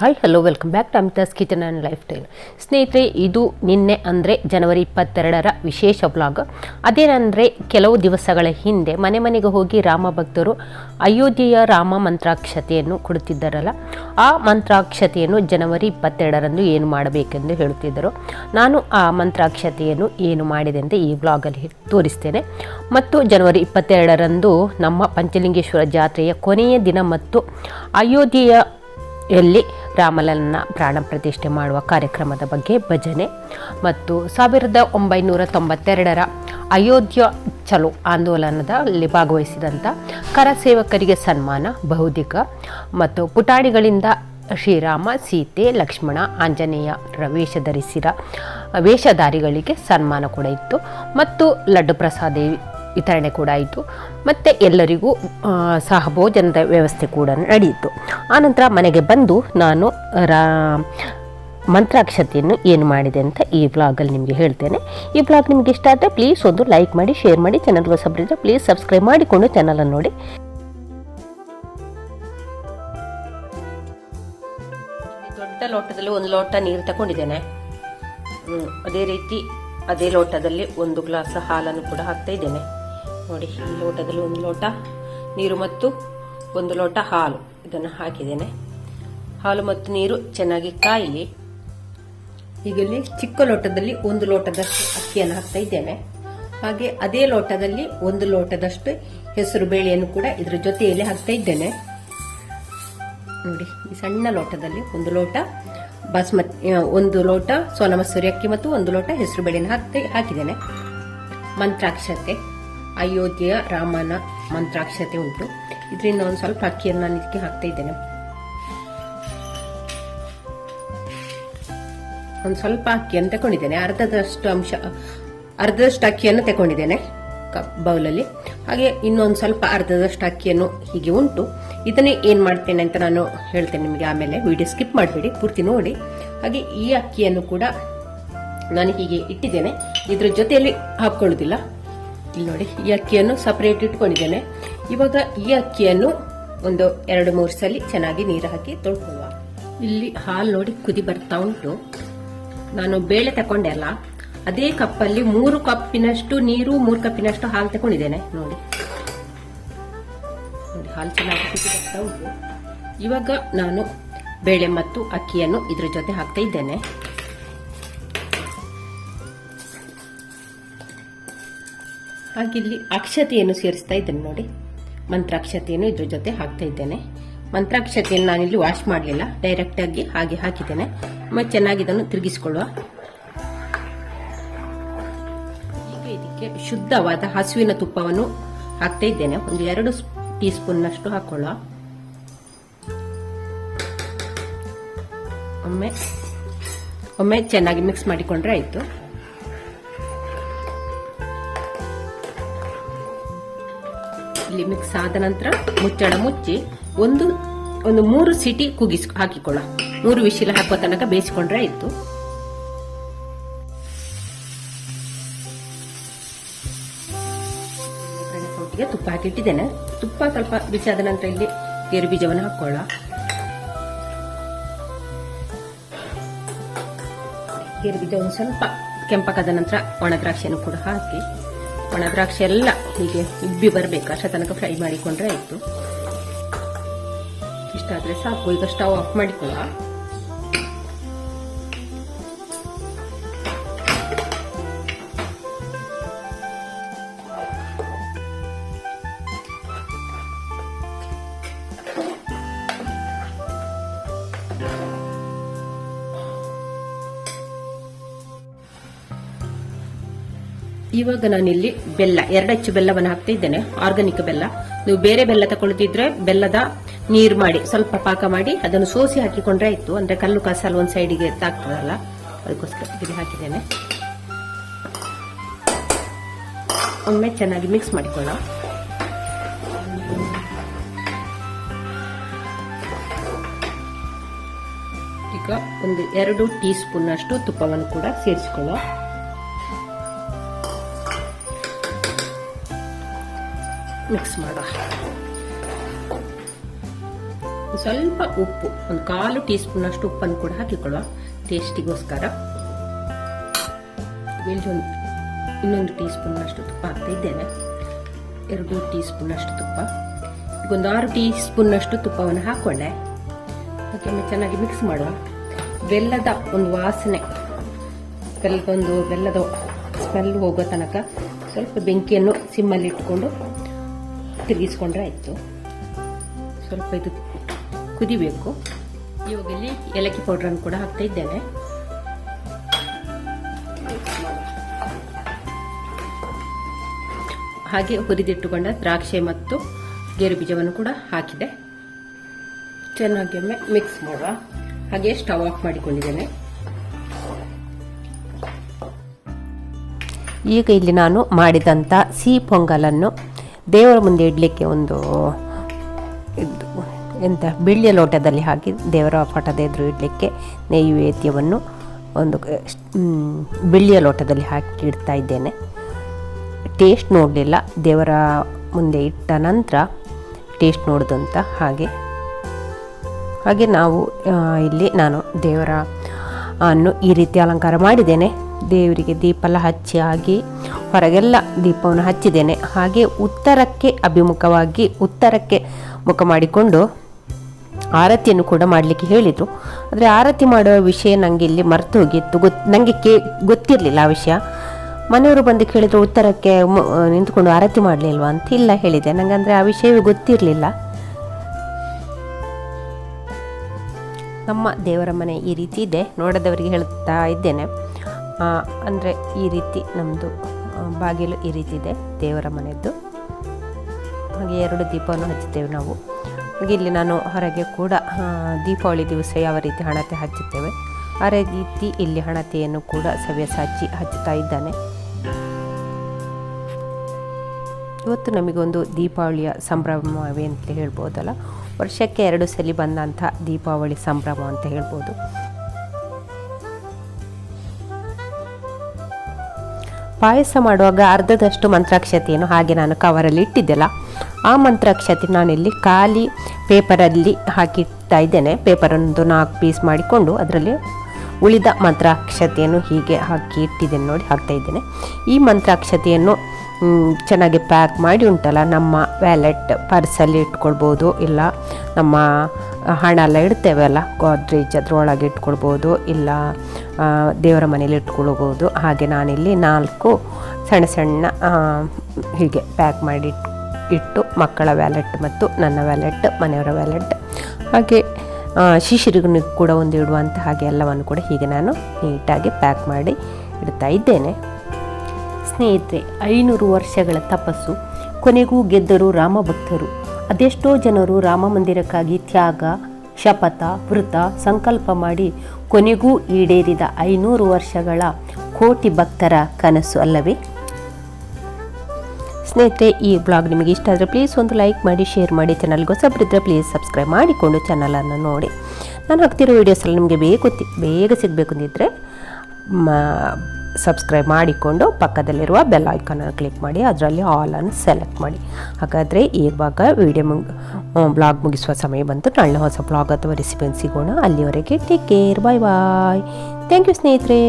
Hi hello welcome back to Amitha's kitchen and lifestyle ಸ್ನೇಹಿತರೆ, ಇದು ನಿನ್ನೆ ಅಂದರೆ ಜನವರಿ ಇಪ್ಪತ್ತೆರಡರ ವಿಶೇಷ ಬ್ಲಾಗ್ ಅದೇನೆಂದರೆ ಕೆಲವು ದಿವಸಗಳ ಹಿಂದೆ ಮನೆ ಮನೆಗೆ ಹೋಗಿ ರಾಮ ಭಕ್ತರು ಅಯೋಧ್ಯೆಯ ರಾಮ ಮಂತ್ರಾಕ್ಷತೆಯನ್ನು ಕೊಡುತ್ತಿದ್ದರಲ್ಲ, ಆ ಮಂತ್ರಾಕ್ಷತೆಯನ್ನು ಜನವರಿ ಇಪ್ಪತ್ತೆರಡರಂದು ಏನು ಮಾಡಬೇಕೆಂದು ಹೇಳುತ್ತಿದ್ದರು. ನಾನು ಆ ಮಂತ್ರಾಕ್ಷತೆಯನ್ನು ಏನು ಮಾಡಿದೆ ಅಂತ ಈ ಬ್ಲಾಗಲ್ಲಿ ತೋರಿಸ್ತೇನೆ. ಮತ್ತು ಜನವರಿ ಇಪ್ಪತ್ತೆರಡರಂದು ನಮ್ಮ ಪಂಚಲಿಂಗೇಶ್ವರ ಜಾತ್ರೆಯ ಕೊನೆಯ ದಿನ ಮತ್ತು ಅಯೋಧ್ಯೆಯ ಎಲ್ಲಿ ರಾಮಲಲ್ಲನ ಪ್ರಾಣ ಪ್ರತಿಷ್ಠೆ ಮಾಡುವ ಕಾರ್ಯಕ್ರಮದ ಬಗ್ಗೆ ಭಜನೆ ಮತ್ತು ಸಾವಿರದ ಒಂಬೈನೂರ ತೊಂಬತ್ತೆರಡರ ಅಯೋಧ್ಯ ಚಲೋ ಆಂದೋಲನದಲ್ಲಿ ಭಾಗವಹಿಸಿದಂಥ ಕರಸೇವಕರಿಗೆ ಸನ್ಮಾನ, ಬೌದ್ಧಿಕ ಮತ್ತು ಪುಟಾಣಿಗಳಿಂದ ಶ್ರೀರಾಮ, ಸೀತೆ, ಲಕ್ಷ್ಮಣ, ಆಂಜನೇಯ ವೇಷ ಧರಿಸಿರ ವೇಷಧಾರಿಗಳಿಗೆ ಸನ್ಮಾನ ಕೂಡ ಇತ್ತು. ಮತ್ತು ಲಡ್ಡು ಪ್ರಸಾದ ವಿತರಣೆ ಕೂಡ ಆಯಿತು. ಮತ್ತು ಎಲ್ಲರಿಗೂ ಸಹ ಸಹಭೋಜನದ ವ್ಯವಸ್ಥೆ ಕೂಡ ನಡೆಯಿತು. ಆನಂತರ ಮನೆಗೆ ಬಂದು ನಾನು, ರಾ, ಮಂತ್ರಾಕ್ಷತೆಯನ್ನು ಏನು ಮಾಡಿದೆ ಅಂತ ಈ ಬ್ಲಾಗಲ್ಲಿ ನಿಮಗೆ ಹೇಳ್ತೇನೆ. ಈ ಬ್ಲಾಗ್ ನಿಮಗೆ ಇಷ್ಟ ಆದರೆ ಪ್ಲೀಸ್ ಒಂದು ಲೈಕ್ ಮಾಡಿ ಶೇರ್ ಮಾಡಿ ಚಾನಲ್ ಹೊಸಬರಿದ್ರೆ ಪ್ಲೀಸ್ ಸಬ್ಸ್ಕ್ರೈಬ್ ಮಾಡಿಕೊಂಡು ಚಾನಲನ್ನು ನೋಡಿ. ದೊಡ್ಡ ಲೋಟದಲ್ಲಿ ಒಂದು ಲೋಟ ನೀರು ತಗೊಂಡಿದ್ದೇನೆ. ಅದೇ ರೀತಿ ಅದೇ ಲೋಟದಲ್ಲಿ ಒಂದು ಗ್ಲಾಸ್ ಹಾಲನ್ನು ಕೂಡ ಹಾಕ್ತಾ ಇದ್ದೇನೆ. ನೋಡಿ, ಈ ಲೋಟದಲ್ಲಿ ಒಂದು ಲೋಟ ನೀರು ಮತ್ತು ಒಂದು ಲೋಟ ಹಾಲು. ಇದನ್ನು ಹಾಕಿದ್ದೇನೆ. ಹಾಲು ಮತ್ತು ನೀರು ಚೆನ್ನಾಗಿ ಕಾಯಿ ಈಗ ಇಲ್ಲಿ ಚಿಕ್ಕ ಲೋಟದಲ್ಲಿ ಒಂದು ಲೋಟದಷ್ಟು ಅಕ್ಕಿಯನ್ನು ಹಾಕ್ತಾ ಇದ್ದೇನೆ. ಹಾಗೆ ಅದೇ ಲೋಟದಲ್ಲಿ ಒಂದು ಲೋಟದಷ್ಟು ಹೆಸರು ಬೇಳೆಯನ್ನು ಕೂಡ ಇದರ ಜೊತೆಯಲ್ಲಿ ಹಾಕ್ತಾ ಇದ್ದೇನೆ. ನೋಡಿ, ಈ ಸಣ್ಣ ಲೋಟದಲ್ಲಿ ಒಂದು ಲೋಟ ಬಾಸ್ಮತಿ ಒಂದು ಲೋಟ ಸೋನಾ ಮಸೂರಿ ಅಕ್ಕಿ ಮತ್ತು ಒಂದು ಲೋಟ ಹೆಸರು ಬೇಳೆಯನ್ನು ಹಾಕ್ತಾ, ಹಾಕಿದ್ದೇನೆ. ಮಂತ್ರಾಕ್ಷತೆ. ಅಯೋಧ್ಯೆಯ ರಾಮನ ಮಂತ್ರಾಕ್ಷತೆ ಉಂಟು. ಇದರಿಂದ ಒಂದು ಸ್ವಲ್ಪ ಅಕ್ಕಿಯನ್ನು ನಾನು ಇದಕ್ಕೆ ಹಾಕ್ತಾ ಇದ್ದೇನೆ. ಒಂದು ಸ್ವಲ್ಪ ಅಕ್ಕಿಯನ್ನು ತಗೊಂಡಿದ್ದೇನೆ ಅರ್ಧದಷ್ಟು ಅಂಶ, ಅರ್ಧದಷ್ಟು ಅಕ್ಕಿಯನ್ನು ತಗೊಂಡಿದ್ದೇನೆ ಕಪ್, ಬೌಲಲ್ಲಿ. ಹಾಗೆ ಇನ್ನೊಂದು ಸ್ವಲ್ಪ ಅರ್ಧದಷ್ಟು ಅಕ್ಕಿಯನ್ನು ಹೀಗೆ ಉಂಟು. ಇದನ್ನೇ ಏನು ಮಾಡ್ತೇನೆ ಅಂತ ನಾನು ಹೇಳ್ತೇನೆ ನಿಮಗೆ ಆಮೇಲೆ. ವಿಡಿಯೋ ಸ್ಕಿಪ್ ಮಾಡಬೇಡಿ, ಪೂರ್ತಿ ನೋಡಿ. ಹಾಗೆ ಈ ಅಕ್ಕಿಯನ್ನು ಕೂಡ ನಾನು ಹೀಗೆ ಇಟ್ಟಿದ್ದೇನೆ. ಇದ್ರ ಜೊತೆಯಲ್ಲಿ ಹಾಕೊಳ್ಳುವುದಿಲ್ಲ ಇಲ್ಲಿ ನೋಡಿ, ಈ ಅಕ್ಕಿಯನ್ನು ಸಪ್ರೇಟ್ ಇಟ್ಕೊಂಡಿದ್ದೇನೆ. ಇವಾಗ ಈ ಅಕ್ಕಿಯನ್ನು ಒಂದು ಎರಡು ಮೂರು ಸಲ ಚೆನ್ನಾಗಿ ನೀರು ಹಾಕಿ ತೊಳ್ಕೊಳ್ಳುವ. ಇಲ್ಲಿ ಹಾಲು ನೋಡಿ ಕುದಿ ಬರ್ತಾ ಉಂಟು. ನಾನು ಬೇಳೆ ತಕೊಂಡೆ ಅಲ್ಲ. ಅದೇ ಕಪ್ಪಲ್ಲಿ ಮೂರು ಕಪ್ಪಿನಷ್ಟು ನೀರು, ಮೂರು ಕಪ್ಪಿನಷ್ಟು ಹಾಲು ತಗೊಂಡಿದ್ದೇನೆ ನೋಡಿ. ನೋಡಿ, ಹಾಲು ಚೆನ್ನಾಗಿ ಕುದಿ ಬರ್ತಾ ಉಂಟು. ಇವಾಗ ನಾನು ಬೇಳೆ ಮತ್ತು ಅಕ್ಕಿಯನ್ನು ಇದ್ರ ಜೊತೆ ಹಾಕ್ತಾ ಇದ್ದೇನೆ. ಹಾಗೆ ಇಲ್ಲಿ ಅಕ್ಷತೆಯನ್ನು ಸೇರಿಸ್ತಾ ಇದ್ದೇನೆ ನೋಡಿ. ಮಂತ್ರಾಕ್ಷತೆಯನ್ನು ಇದ್ರ ಜೊತೆ ಹಾಕ್ತಾ ಇದ್ದೇನೆ. ಮಂತ್ರಾಕ್ಷತೆಯನ್ನು ನಾನಿಲ್ಲಿ ವಾಶ್ ಮಾಡಲಿಲ್ಲ. ಡೈರೆಕ್ಟ್ ಆಗಿ ಹಾಗೆ ಹಾಕಿದ್ದೇನೆ. ಮತ್ತೆ ಚೆನ್ನಾಗಿ ಇದನ್ನು ತಿರುಗಿಸ್ಕೊಳ್ಳುವ. ಈಗ ಇದಕ್ಕೆ ಶುದ್ಧವಾದ ಹಸುವಿನ ತುಪ್ಪವನ್ನು ಹಾಕ್ತಾ ಇದ್ದೇನೆ. ಒಂದು ಎರಡು ಟೀ ಸ್ಪೂನ್ನಷ್ಟು ಹಾಕೊಳ್ಳುವ. ಒಮ್ಮೆ ಒಮ್ಮೆ ಚೆನ್ನಾಗಿ ಮಿಕ್ಸ್ ಮಾಡಿಕೊಂಡ್ರೆ ಆಯಿತು. ಇಲ್ಲಿ ಮಿಕ್ಸ್ ಆದ ನಂತರ ಮುಚ್ಚಳ ಮುಚ್ಚಿ ಒಂದು ಒಂದು ಮೂರು ಸಿಟಿ ಕುಗಿಸ್, ಹಾಕಿಕೊಳ್ಳ. ಮೂರು ವಿಶಿಲ ಹಾಕುವ ತನಕ ಬೇಯಿಸಿಕೊಂಡ್ರೆ ಆಯ್ತು. ತುಪ್ಪ ಹಾಕಿಟ್ಟಿದ್ದೇನೆ. ತುಪ್ಪ ಸ್ವಲ್ಪ ಬಿಸಿ ಆದ ನಂತರ ಇಲ್ಲಿ ಗೇರು ಬೀಜವನ್ನು ಹಾಕೊಳ್ಳ ಗೇರು ಬೀಜವನ್ನು ಸ್ವಲ್ಪ ಕೆಂಪಕ್ಕಾದ ನಂತರ ಒಣ ದ್ರಾಕ್ಷಿಯನ್ನು ಕೂಡ ಹಾಕಿ. ಒಣ ದ್ರಾಕ್ಷಿ ಎಲ್ಲ ಹೀಗೆ ಉಬ್ಬಿ ಬರಬೇಕು. ಅಷ್ಟ ತನಕ ಫ್ರೈ ಮಾಡಿಕೊಂಡ್ರೆ ಆಯ್ತು. ಇಷ್ಟಾದ್ರೆ ಸಾಕು. ಈಗ ಸ್ಟವ್ ಆಫ್ ಮಾಡಿಕೊಳ್ಳ ಇವಾಗ ನಾನಿಲ್ಲಿ ಬೆಲ್ಲ, ಎರಡಚ್ಚು ಬೆಲ್ಲವನ್ನು ಹಾಕ್ತಾ ಇದ್ದೇನೆ ಆರ್ಗಾನಿಕ್ ಬೆಲ್ಲ. ನೀವು ಬೇರೆ ಬೆಲ್ಲ ತಗೊಳ್ತಿದ್ರೆ ಬೆಲ್ಲದ ನೀರು ಮಾಡಿ, ಸ್ವಲ್ಪ ಪಾಕ ಮಾಡಿ, ಅದನ್ನು ಸೋಸಿ ಹಾಕಿಕೊಂಡ್ರೆ ಇತ್ತು ಅಂದ್ರೆ ಕಲ್ಲು ಕಾಸಲ್ಲಿ ಒಂದು ಸೈಡಿಗೆ ತಾಗ್ತದಲ್ಲ ಅದಕ್ಕೋಸ್ಕರ ಇಲ್ಲಿ ಹಾಕಿದ್ದೇನೆ. ಒಮ್ಮೆ ಚೆನ್ನಾಗಿ ಮಿಕ್ಸ್ ಮಾಡಿಕೊಳ್ಳ ಈಗ ಒಂದು ಎರಡು ಟೀ ಸ್ಪೂನ್ ಅಷ್ಟು ತುಪ್ಪವನ್ನು ಕೂಡ ಸೇರಿಸಿಕೊಳ್ಳುವ ಮಿಕ್ಸ್ ಮಾಡುವ ಸ್ವಲ್ಪ ಉಪ್ಪು, ಒಂದು ಕಾಲು ಟೀ ಸ್ಪೂನ್ ಅಷ್ಟು ಉಪ್ಪನ್ನು ಕೂಡ ಹಾಕಿಕೊಳ್ಳುವ ಟೇಸ್ಟಿಗೋಸ್ಕರ. ಒಂದು, ಇನ್ನೊಂದು ಟೀ ಸ್ಪೂನ್ ಅಷ್ಟು ತುಪ್ಪ ಹಾಕ್ತಾ ಇದ್ದೇನೆ. ಎರಡು ಟೀ ಸ್ಪೂನ್ ಅಷ್ಟು ತುಪ್ಪ ಒಂದು ಆರು ಟೀ ಸ್ಪೂನ್ ಅಷ್ಟು ತುಪ್ಪವನ್ನು ಹಾಕೊಂಡೆ ಅದನ್ನು ಚೆನ್ನಾಗಿ ಮಿಕ್ಸ್ ಮಾಡುವ. ಬೆಲ್ಲದ ಒಂದು ವಾಸನೆ ಬೆಲ್ಲದೊಂದು ಬೆಲ್ಲದ ಸ್ಮೆಲ್ ಹೋಗೋ ತನಕ ಸ್ವಲ್ಪ ಬೆಂಕಿಯನ್ನು ಸಿಮ್ಮಲ್ಲಿ ಇಟ್ಕೊಂಡು ತಿರುಗಿಸ್ಕೊಂಡ್ರೆ ಆಯಿತು. ಸ್ವಲ್ಪ ಇದು ಕುದಿಬೇಕು. ಇವಾಗ ಇಲ್ಲಿ ಏಲಕ್ಕಿ ಪೌಡ್ರನ್ನು ಕೂಡ ಹಾಕ್ತಾ ಇದ್ದೇನೆ. ಹಾಗೆ ಹುರಿದಿಟ್ಟುಕೊಂಡ ದ್ರಾಕ್ಷಿ ಮತ್ತು ಗೇರು ಬೀಜವನ್ನು ಕೂಡ ಹಾಕಿದೆ. ಚೆನ್ನಾಗಿ ಮಿಕ್ಸ್ ಮಾಡುವ. ಹಾಗೆ ಸ್ಟವ್ ಆಫ್ ಮಾಡಿಕೊಂಡಿದ್ದೇನೆ. ಈಗ ಇಲ್ಲಿ ನಾನು ಮಾಡಿದಂಥ ಸಿಹಿ ಪೊಂಗಲನ್ನು ದೇವರ ಮುಂದೆ ಇಡಲಿಕ್ಕೆ ಒಂದು ಇದು ಎಂಥ ಬೆಳ್ಳಿಯ ಲೋಟದಲ್ಲಿ ಹಾಕಿ ದೇವರ ಪಟದ ಎದುರು ಇಡಲಿಕ್ಕೆ ನೈವೇದ್ಯವನ್ನು ಒಂದು ಬೆಳ್ಳಿಯ ಲೋಟದಲ್ಲಿ ಹಾಕಿ ಇಡ್ತಾ ಇದ್ದೇನೆ. ಟೇಸ್ಟ್ ನೋಡಲಿಲ್ಲ. ದೇವರ ಮುಂದೆ ಇಟ್ಟ ನಂತರ ಟೇಸ್ಟ್ ನೋಡಿದಂತ ಹಾಗೆ. ಹಾಗೆ ನಾವು ಇಲ್ಲಿ ನಾನು ದೇವರ ಅನ್ನು ಈ ರೀತಿ ಅಲಂಕಾರ ಮಾಡಿದ್ದೇನೆ. ದೇವರಿಗೆ ದೀಪಲ ಹಚ್ಚಿ ಆಗಿ ಹೊರಗೆಲ್ಲ ದೀಪವನ್ನು ಹಚ್ಚಿದ್ದೇನೆ. ಹಾಗೆ ಉತ್ತರಕ್ಕೆ ಅಭಿಮುಖವಾಗಿ ಉತ್ತರಕ್ಕೆ ಮುಖ ಮಾಡಿಕೊಂಡು ಆರತಿಯನ್ನು ಕೂಡ ಮಾಡಲಿಕ್ಕೆ ಹೇಳಿದರು. ಆದರೆ ಆರತಿ ಮಾಡುವ ವಿಷಯ ನನಗೆ ಇಲ್ಲಿ ಮರೆತು ಹೋಗಿತ್ತು. ಗೊತ್ತು ನನಗೆ ಕೇ, ಗೊತ್ತಿರಲಿಲ್ಲ ಆ ವಿಷಯ. ಮನೆಯವರು ಬಂದು ಕೇಳಿದ್ರು ಉತ್ತರಕ್ಕೆ ನಿಂತ್ಕೊಂಡು ಆರತಿ ಮಾಡಲಿಲ್ವ ಅಂತ. ಇಲ್ಲ ಹೇಳಿದೆ. ನನಗೆ ಅಂದರೆ ಆ ವಿಷಯವೇ ಗೊತ್ತಿರಲಿಲ್ಲ. ನಮ್ಮ ದೇವರ ಮನೆ ಈ ರೀತಿ ಇದೆ. ನೋಡದವರಿಗೆ ಹೇಳ್ತಾ ಇದ್ದೇನೆ. ಅಂದರೆ ಈ ರೀತಿ ನಮ್ಮದು ಬಾಗಿಲು ಈ ರೀತಿ ಇದೆ, ದೇವರ ಮನೆಯದ್ದು ಹಾಗೆ ಎರಡು ದೀಪವನ್ನು ಹಚ್ಚುತ್ತೇವೆ ನಾವು. ಹಾಗೆ ಇಲ್ಲಿ ನಾನು ಹೊರಗೆ ಕೂಡ ದೀಪಾವಳಿ ದಿವಸ ಯಾವ ರೀತಿ ಹಣತೆ ಹಚ್ಚುತ್ತೇವೆ ಆ ರೀತಿ ಇಲ್ಲಿ ಹಣತೆಯನ್ನು ಕೂಡ ಸವ್ಯ ಸಾಚಿ ಹಚ್ಚುತ್ತಾ ಇದ್ದಾನೆ. ಇವತ್ತು ನಮಗೊಂದು ದೀಪಾವಳಿಯ ಸಂಭ್ರಮವೇ ಅಂತ ಹೇಳ್ಬೋದಲ್ಲ, ವರ್ಷಕ್ಕೆ ಎರಡು ಸಲ ಬಂದಂಥ ದೀಪಾವಳಿ ಸಂಭ್ರಮ ಅಂತ ಹೇಳ್ಬೋದು. ಪಾಯಸ ಮಾಡುವಾಗ ಅರ್ಧದಷ್ಟು ಮಂತ್ರಾಕ್ಷತೆಯನ್ನು ಹಾಗೆ ನಾನು ಕವರಲ್ಲಿ ಇಟ್ಟಿದ್ದೆಲ್ಲ. ಆ ಮಂತ್ರಾಕ್ಷತೆ ನಾನಿಲ್ಲಿ ಖಾಲಿ ಪೇಪರಲ್ಲಿ ಹಾಕಿಡ್ತಾ ಇದ್ದೇನೆ. ಪೇಪರೊಂದು ನಾಲ್ಕು ಪೀಸ್ ಮಾಡಿಕೊಂಡು ಅದರಲ್ಲಿ ಉಳಿದ ಮಂತ್ರಾಕ್ಷತೆಯನ್ನು ಹೀಗೆ ಹಾಕಿ ಇಟ್ಟಿದ್ದೇನೆ ನೋಡಿ, ಹಾಕ್ತಾ ಇದ್ದೇನೆ. ಈ ಮಂತ್ರಾಕ್ಷತೆಯನ್ನು ಚೆನ್ನಾಗಿ ಪ್ಯಾಕ್ ಮಾಡಿ ಉಂಟಲ್ಲ, ನಮ್ಮ ವ್ಯಾಲೆಟ್ ಪರ್ಸಲ್ಲಿ ಇಟ್ಕೊಳ್ಬೋದು, ಇಲ್ಲ ನಮ್ಮ ಹಣ ಎಲ್ಲ ಇಡ್ತೇವೆ ಅಲ್ಲ ಗೋದ್ರೇಜ್ ಅದ್ರೊಳಗೆ ಇಟ್ಕೊಳ್ಬೋದು, ಇಲ್ಲ ದೇವರ ಮನೇಲಿ ಇಟ್ಕೊಳ್ಬೋದು, ಹಾಗೆ ನಾನಿಲ್ಲಿ ನಾಲ್ಕು ಸಣ್ಣ ಸಣ್ಣ ಹೀಗೆ ಪ್ಯಾಕ್ ಮಾಡಿ ಇಟ್ಟು ಮಕ್ಕಳ ವ್ಯಾಲೆಟ್ ಮತ್ತು ನನ್ನ ವ್ಯಾಲೆಟ್ ಮನೆಯವರ ವ್ಯಾಲೆಟ್ ಹಾಗೆ ಶಿಶಿರಿಗೂ ಕೂಡ ಒಂದು ಇಡುವಂಥ ಹಾಗೆ ಎಲ್ಲವನ್ನು ಕೂಡ ಹೀಗೆ ನಾನು ನೀಟಾಗಿ ಪ್ಯಾಕ್ ಮಾಡಿ ಇಡ್ತಾ ಇದ್ದೇನೆ. ಸ್ನೇಹಿತರೆ, ಐನೂರು ವರ್ಷಗಳ ತಪಸ್ಸು, ಕೊನೆಗೂ ಗೆದ್ದರು ರಾಮಭಕ್ತರು. ಅದೆಷ್ಟೋ ಜನರು ರಾಮ ಮಂದಿರಕ್ಕಾಗಿ ತ್ಯಾಗ, ಶಪಥ ವೃತ ಸಂಕಲ್ಪ ಮಾಡಿ ಕೊನೆಗೂ ಈಡೇರಿದ ಐನೂರು ವರ್ಷಗಳ ಕೋಟಿ ಭಕ್ತರ ಕನಸು ಅಲ್ಲವೇ? ಸ್ನೇಹಿತರೆ, ಈ ಬ್ಲಾಗ್ ನಿಮಗೆ ಇಷ್ಟ ಆದರೆ ಪ್ಲೀಸ್ ಒಂದು ಲೈಕ್ ಮಾಡಿ ಶೇರ್ ಮಾಡಿ ಚಾನಲ್ಗೆ ಹೊಸಬ್ರಿದ್ದರೆ ಪ್ಲೀಸ್ ಸಬ್ಸ್ಕ್ರೈಬ್ ಮಾಡಿಕೊಂಡು ಚಾನಲನ್ನು ನೋಡಿ. ನಾನು ಹಾಕ್ತಿರೋ ವೀಡಿಯೋಸಲ್ಲಿ ನಿಮಗೆ ಬೇಗ ಬೇಗ ಸಿಗಬೇಕು ಅಂದಿದ್ದರೆ ಸಬ್ಸ್ಕ್ರೈಬ್ ಮಾಡಿಕೊಂಡು ಪಕ್ಕದಲ್ಲಿರುವ ಬೆಲ್ ಐಕಾನನ್ನು ಕ್ಲಿಕ್ ಮಾಡಿ, ಅದರಲ್ಲಿ ಆಲನ್ನು ಸೆಲೆಕ್ಟ್ ಮಾಡಿ. ಹಾಗಾದರೆ ಇವಾಗ ವಿಡಿಯೋ ಮುಗ್ ಬ್ಲಾಗ್ ಮುಗಿಸುವ ಸಮಯ ಬಂತು. ನಾಳೆ ಹೊಸ ಬ್ಲಾಗ್ ಅಥವಾ ರೆಸಿಪಿಯನ್ನು ಸಿಗೋಣ. ಅಲ್ಲಿವರೆಗೆ take care bye bye thank you ಸ್ನೇಹಿತರೆ.